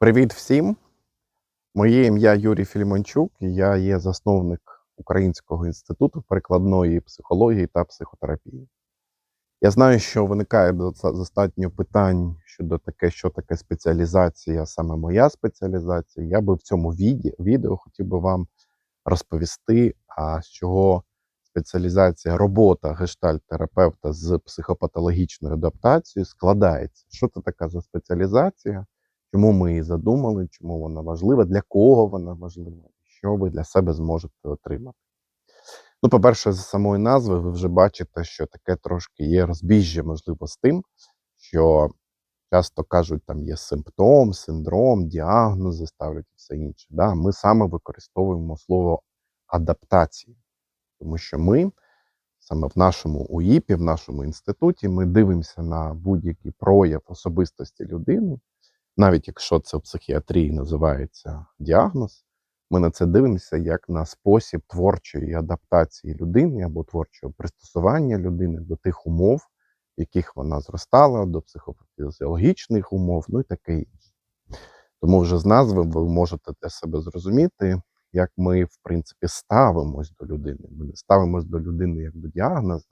Привіт всім! Моє ім'я Юрій Філімончук, і я є засновник Українського інституту перекладної психології та психотерапії. Я знаю, що виникає достатньо питань щодо таке, що таке спеціалізація, саме моя спеціалізація. Я би в цьому віді- відео хотів би вам розповісти, а з чого спеціалізація робота гештальт-терапевта з психопатологічною адаптацією складається. Що це така за спеціалізація? Чому ми її задумали, чому вона важлива, для кого вона важлива, що ви для себе зможете отримати. Ну, по-перше, з самої назви ви вже бачите, що таке трошки є розбіжжя, можливо, з тим, що часто кажуть, там є симптом, синдром, діагнози ставлять і все інше. Да? Ми саме використовуємо слово адаптація, тому що ми саме в нашому УІПі, в нашому інституті, ми дивимося на будь-який прояв особистості людини, навіть якщо це в психіатрії називається діагноз, ми на це дивимося як на спосіб творчої адаптації людини або творчого пристосування людини до тих умов, в яких вона зростала, до психофізіологічних умов, ну і таке інше. Тому вже з назви ви можете для себе зрозуміти, як ми, в принципі, ставимось до людини. Ми не ставимось до людини як до діагнозу,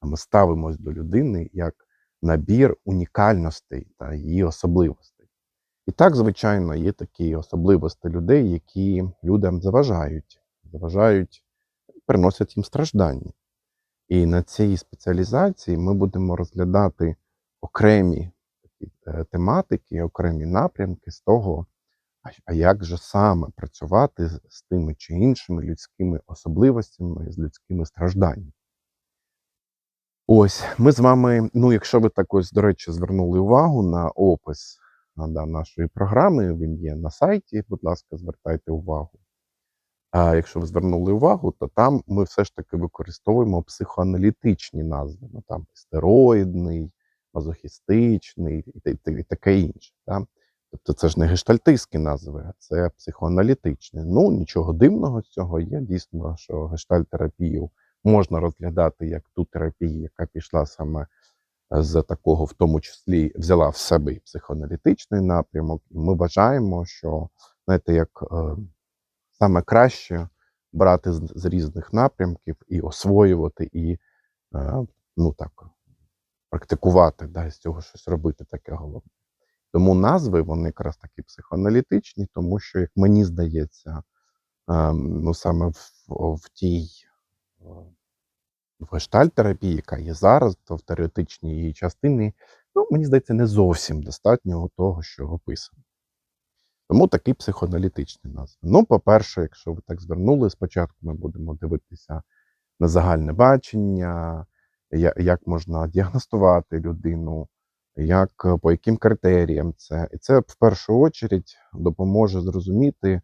а ми ставимось до людини як набір унікальностей та її особливостей. І так, звичайно, є такі особливості людей, які людям заважають, заважають, приносять їм страждання. І на цій спеціалізації ми будемо розглядати окремі е, тематики, окремі напрямки з того, а, як же саме працювати з, тими чи іншими людськими особливостями, з людськими стражданнями. Ось ми з вами. Ну, якщо ви так ось, до речі, звернули увагу на опис нашої програми, він є на сайті. Будь ласка, звертайте увагу. А якщо ви звернули увагу, то там ми все ж таки використовуємо психоаналітичні назви. Ну там стероїдний, мазохістичний і таке інше. Да? Тобто це ж не гештальтистські назви, а це психоаналітичні. Ну нічого дивного з цього є. Дійсно, що гештальтерапію можна розглядати як ту терапію, яка пішла саме з такого, в тому числі взяла в себе психоаналітичний напрямок. І ми вважаємо, що знаєте, як е, саме краще брати з, з різних напрямків і освоювати, і е, ну так практикувати, да, з цього щось робити таке головне. Тому назви вони якраз такі психоаналітичні, тому що, як мені здається, е, ну саме в, в тій е, в гештальтерапії, яка є зараз, то в теоретичній її частині, ну мені здається, не зовсім достатньо того, що описано. Тому такий психоаналітичний назва. Ну, по-перше, якщо ви так звернули, спочатку ми будемо дивитися на загальне бачення, як можна діагностувати людину, як, по яким критеріям це. І це в першу чергу допоможе зрозуміти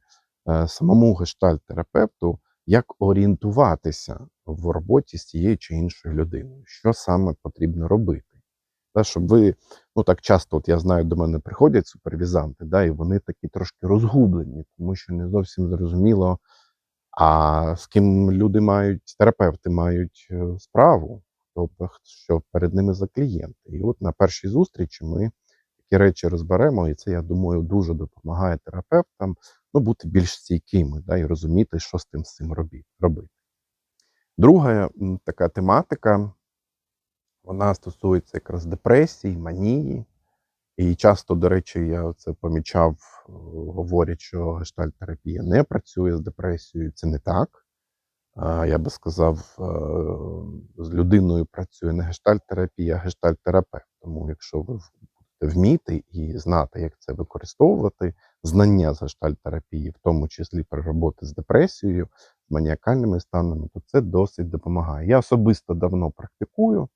е, самому гештальт-терапевту, як орієнтуватися в роботі з тією чи іншою людиною, що саме потрібно робити. Та, щоб ви ну так часто, от я знаю, до мене приходять супервізанти, да, і вони такі трошки розгублені, тому що не зовсім зрозуміло, а з ким люди мають, терапевти мають е, справу, тобто що перед ними за клієнти. І от на першій зустрічі ми такі речі розберемо, і це, я думаю, дуже допомагає терапевтам ну, бути більш стійкими да, і розуміти, що з тим з цим робити. Друга така тематика, вона стосується якраз депресії, манії. І часто, до речі, я це помічав, е, говорять, що гештальт-терапія не працює з депресією. Це не так. Я би сказав, е, з людиною працює не гештальт-терапія, а гештальт-терапевт. Тому якщо ви будете вміти і знати, як це використовувати, знання з гештальт-терапії, в тому числі при роботі з депресією, маніакальними станами, то це досить допомагає. Я особисто давно практикую,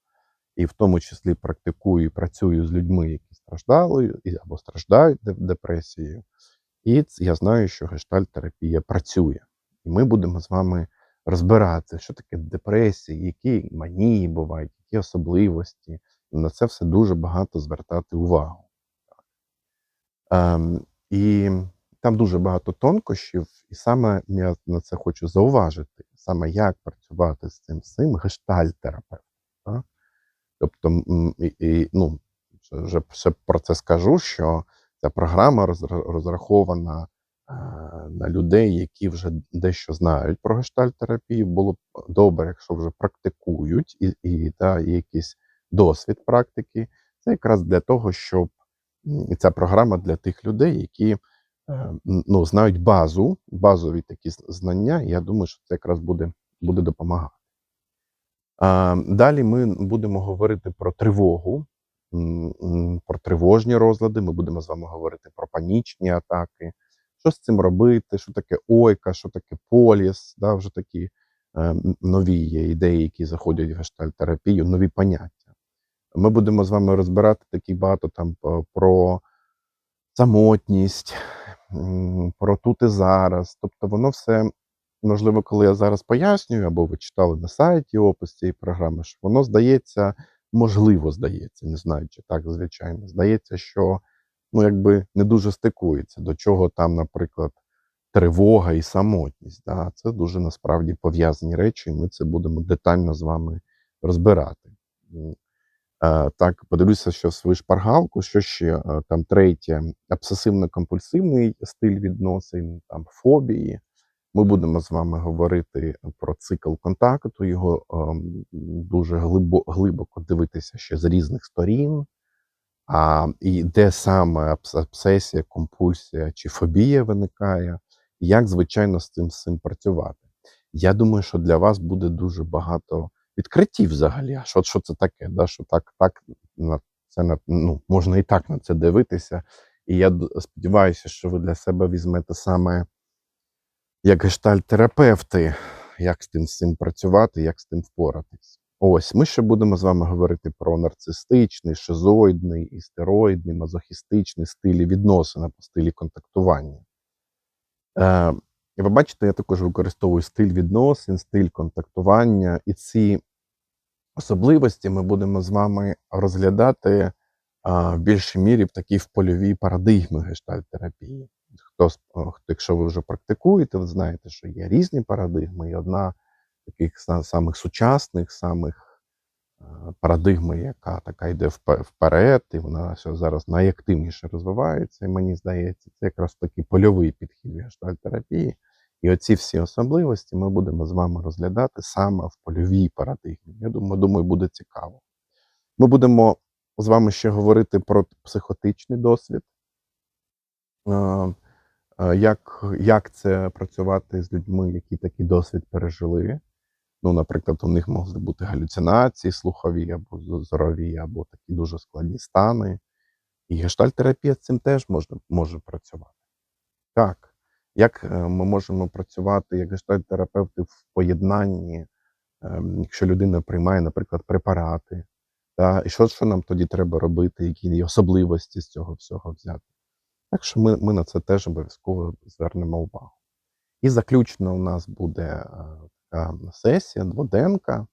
і в тому числі практикую і працюю з людьми, які страждали або страждають депресією. І я знаю, що гештальт-терапія працює. І ми будемо з вами розбиратися, що таке депресія, які манії бувають, які особливості. На це все дуже багато звертати увагу. Ем, і там дуже багато тонкощів, і саме я на це хочу зауважити, саме як працювати з цим цим гештальт-терапевтом. Тобто, і, і, ну, вже- ще про це скажу, що Ця програма розрахована е, на людей, які вже дещо знають про гештальт-терапію. Було б добре, якщо вже практикують і, і та, є якийсь досвід практики. Це якраз для того, щоб і ця програма для тих людей, які ну, знають базу, базові такі знання. І я думаю, що це якраз буде, буде допомагати. Далі ми будемо говорити про тривогу, про тривожні розлади. Ми будемо з вами говорити про панічні атаки. Що з цим робити? Що таке ойка, що таке поліс? Да, вже такі е, нові є ідеї, які заходять в гештальтерапію, нові поняття. Ми будемо з вами розбирати такі багато там про самотність, про тут і зараз. Тобто воно все, можливо, коли я зараз пояснюю, або ви читали на сайті опис цієї програми, що воно здається, можливо, здається, не знаю, чи так, звичайно, здається, що ну, якби не дуже стикується, до чого там, наприклад, тривога і самотність. Да? Це дуже насправді пов'язані речі, і ми це будемо детально з вами розбирати. Е, Так, подивлюся, що свою шпаргалку, що ще Е, там третє, обсесивно-компульсивний стиль відносин, там фобії. Ми будемо з вами говорити про цикл контакту, його ем, дуже глибо, глибоко дивитися ще з різних сторін. А, і де саме обсесія, компульсія чи фобія виникає, як, звичайно, з цим, з цим працювати. Я думаю, що для вас буде дуже багато відкриттів взагалі. А що, що це таке? Да? Що так, так на це на, ну, можна і так на це дивитися. І я сподіваюся, що ви для себе візьмете саме як гештальт-терапевти, як з тим, з цим працювати, як з тим впоратись. Ось ми ще будемо з вами говорити про нарцистичний, шизоїдний, істероїдний, мазохістичний стилі відносин або стилі контактування. Е, і ви бачите, я також використовую стиль відносин, стиль контактування, і ці особливості ми будемо з вами розглядати а, в більшій мірі в такій в польовій парадигмі гештальт-терапії. Хто, хто, якщо ви вже практикуєте, ви знаєте, що є різні парадигми, і одна з таких самих сучасних, самих парадигми, яка така йде вперед, і вона зараз найактивніше розвивається. І мені здається, це якраз такий польовий підхід в гештальт-терапії. І оці всі особливості ми будемо з вами розглядати саме в польовій парадигмі. Я думаю, думаю, буде цікаво. Ми будемо з вами ще говорити про психотичний досвід, е, е, як, як це працювати з людьми, які такий досвід пережили. Ну, наприклад, у них можуть бути галюцинації слухові або зорові, або такі дуже складні стани. І гештальтерапія з цим теж можна, може працювати. Так. Як е, ми можемо працювати як гештальтерапевти в поєднанні, ем, якщо людина приймає, наприклад, препарати, та, і що, що нам тоді треба робити, які особливості з цього всього взяти. Так що ми, ми на це теж обов'язково звернемо увагу. І заключно у нас буде е, така сесія дводенка,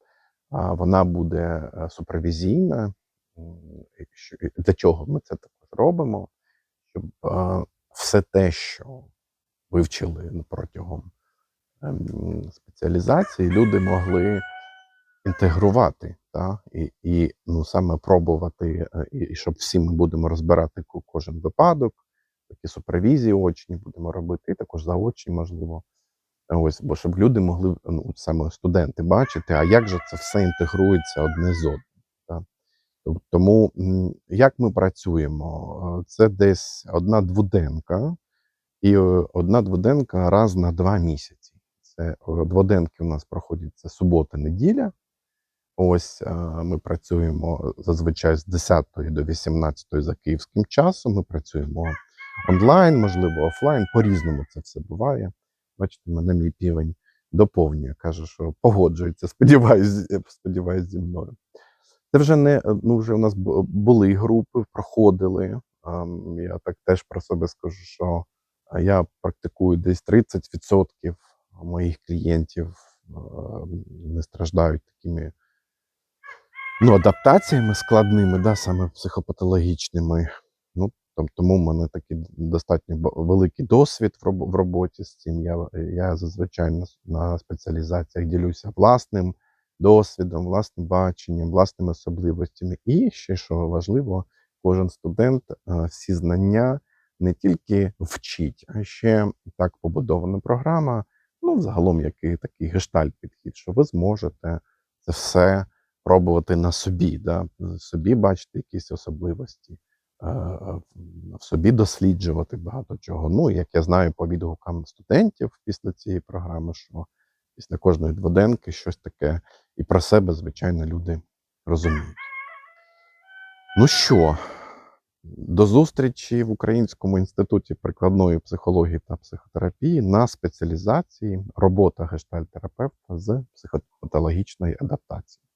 вона буде е, супервізійна. Для чого ми це також робимо? Щоб все те, що вивчили протягом ем, спеціалізації, люди могли інтегрувати, та? І, і ну, саме пробувати, е, і, і щоб всі ми будемо розбирати кожен випадок, такі супервізії очні будемо робити, і також заочні, можливо. Ось, бо щоб люди могли, ну, саме студенти бачити, а як же це все інтегрується одне з одним. Тому як ми працюємо? Е, Це десь одна дводенка, і е, одна дводенка раз на два місяці. Це е, дводенки у нас проходять це субота, неділя. Ось е, ми працюємо зазвичай з 10 до 18 за київським часом. Ми працюємо онлайн, можливо, офлайн. По-різному це все буває. Бачите, мене мій півень доповнює, каже, що погоджується. Сподіваюсь, сподіваюсь зі мною. Це вже не ну вже у нас були групи, проходили. Я так теж про себе скажу, що я практикую десь 30% моїх клієнтів не страждають такими ну, адаптаціями складними, да, саме психопатологічними. Ну, тому в мене такий достатньо великий досвід в роботі з цим. Я, я зазвичай на, на спеціалізаціях ділюся власним досвідом, власним баченням, власними особливостями. І ще що важливо, кожен студент е, всі знання не тільки вчить, а ще так побудована програма. Ну, взагалом, який такий гештальт підхід, що ви зможете це все пробувати на собі, да? собі бачити якісь особливості, е, в собі досліджувати багато чого. Ну, як я знаю по відгукам студентів після цієї програми, що після кожної дводенки щось таке і про себе, звичайно, люди розуміють. Ну що, до зустрічі в Українському інституті прикладної психології та психотерапії на спеціалізації робота гештальтерапевта з психопатологічної адаптації.